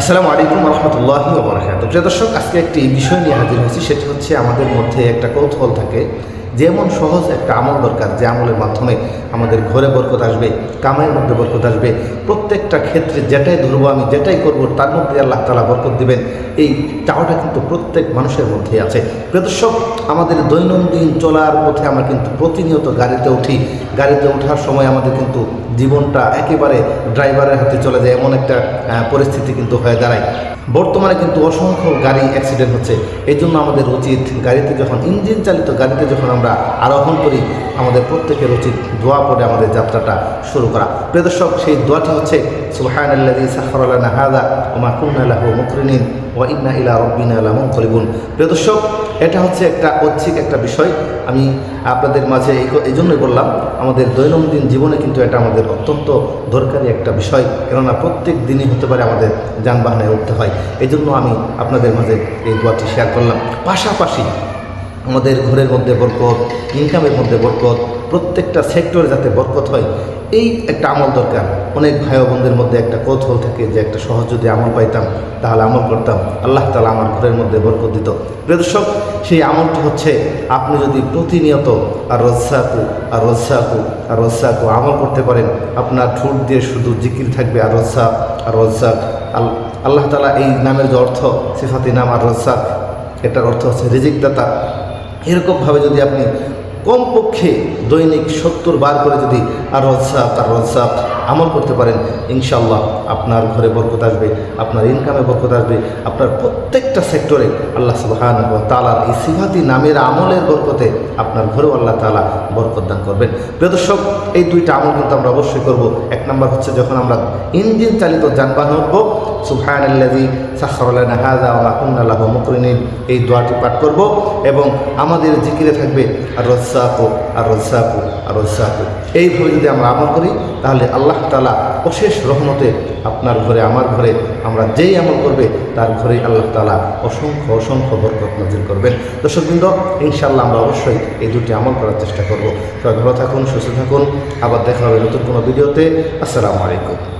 আসসালামু আলাইকুম রহমতুল্লাহ ওবরাকাত প্রিয় দর্শক, আজকে একটি বিষয় নিয়ে হাজির হয়েছি, সেটি হচ্ছে আমাদের মধ্যে একটা কৌতূহল থাকে। যেমন সহজ একটা আমল দরকার, যে আমলের মাধ্যমে আমাদের ঘরে বরকত আসবে কামাইয়ের মধ্যে বরকত আসবে, প্রত্যেকটা ক্ষেত্রে যেটাই ধরবো আমি, যেটাই করব, তার মধ্যে আল্লাহ তালা বরকত দিবেন। এই চাওয়াটা কিন্তু প্রত্যেক মানুষের মধ্যেই আছে। প্রিয় দর্শক, আমাদের দৈনন্দিন চলার পথে আমরা কিন্তু প্রতিনিয়ত গাড়িতে উঠি। গাড়িতে ওঠার সময় আমাদের কিন্তু জীবনটা একেবারে ড্রাইভারের হাতে চলে যায়, এমন একটা পরিস্থিতি কিন্তু হয়ে দাঁড়ায়। বর্তমানে কিন্তু অসংখ্য গাড়ি অ্যাক্সিডেন্ট হচ্ছে। এই জন্য আমাদের উচিত গাড়িতে যখন, ইঞ্জিন চালিত গাড়িতে যখন আমরা আরোহণ করি আমাদের প্রত্যেকের উচিত দোয়া পড়ে আমাদের যাত্রাটা শুরু করা। প্রিয় দর্শক, সেই দোয়াটি হচ্ছে প্রিয় এটা হচ্ছে একটা ঐচ্ছিক একটা বিষয়। আমি আপনাদের মাঝে এই জন্যই বললাম, আমাদের দৈনন্দিন জীবনে কিন্তু এটা আমাদের অত্যন্ত দরকারি একটা বিষয়। কেননা প্রত্যেক দিনই হতে পারে আমাদের যানবাহনে উঠতে হয়। এই জন্য আমি আপনাদের মাঝে এই দোয়াটি শেয়ার করলাম। পাশাপাশি আমাদের ঘরের মধ্যে বরকত ইনকামের মধ্যে বরকত, প্রত্যেকটা সেক্টরে যাতে বরকত হয়, এই একটা আমল দরকার। অনেক ভাই বোনদের মধ্যে একটা কৌতূহল থাকে যে একটা সহজ যদি আমল পাইতাম, তাহলে আমল করতাম। আল্লাহ তালা আমার ঘরের মধ্যে বরকত দিত। প্রিয় দর্শক, সেই আমলটি হচ্ছে, আপনি যদি প্রতিনিয়ত আর রজ্জাকু আর রজ্জাকু আর রজ্জাকু আমল করতে পারেন, আপনার ঠোঁট দিয়ে শুধু জিকির থাকবে, আর রজ্জাক আর রজ্জাক। আল, আল্লাহ তালা এই নামের যে অর্থ, সিফাতি নাম আর রজ্জাক, এটার অর্থ হচ্ছে রিজিক দাতা এরকমভাবে যদি আপনি কমপক্ষে দৈনিক সত্তর বার করে যদি আর রজসাপ আর রজ্জাক আমল করতে পারেন ইনশাল্লাহ আপনার ঘরে বরকত আসবে, আপনার ইনকামে বরকত আসবে, আপনার প্রত্যেকটা সেক্টরে আল্লাহ সুবাহান তালার এই সিফাতি নামের আমলের বরকতে আপনার ঘরেও আল্লাহ তালা বরকত দান করবেন। প্রিয় দর্শক, এই দুইটা আমল কিন্তু আমরা অবশ্যই করব। এক নম্বর হচ্ছে যখন আমরা ইঞ্জিন চালিত যানবাহন উঠবো সুফায়ন আল্লাজি সাহরুল্লাহ হাজা এই দোয়াটি পাঠ করব এবং আমাদের জিকিরে থাকবে রজ্জাকু আর রজ্জাকু আর রজ্জাকু এইভাবে যদি আমরা আমল করি, তাহলে আল্লাহ তালা অশেষ রহমতে আপনার ঘরে, আমার ঘরে, আমরা যেই আমল করবে, তার ঘরেই আল্লাহ তালা অসংখ্য অসংখ্য বরকত নজর করবেন। দর্শকবৃন্দ ইনশাল্লাহ আমরা অবশ্যই এই দুটি আমল করার চেষ্টা করব। সবাই ভালো থাকুন, সুস্থ থাকুন। আবার দেখা হবে নতুন কোনো ভিডিওতে। আসসালামু আলাইকুম।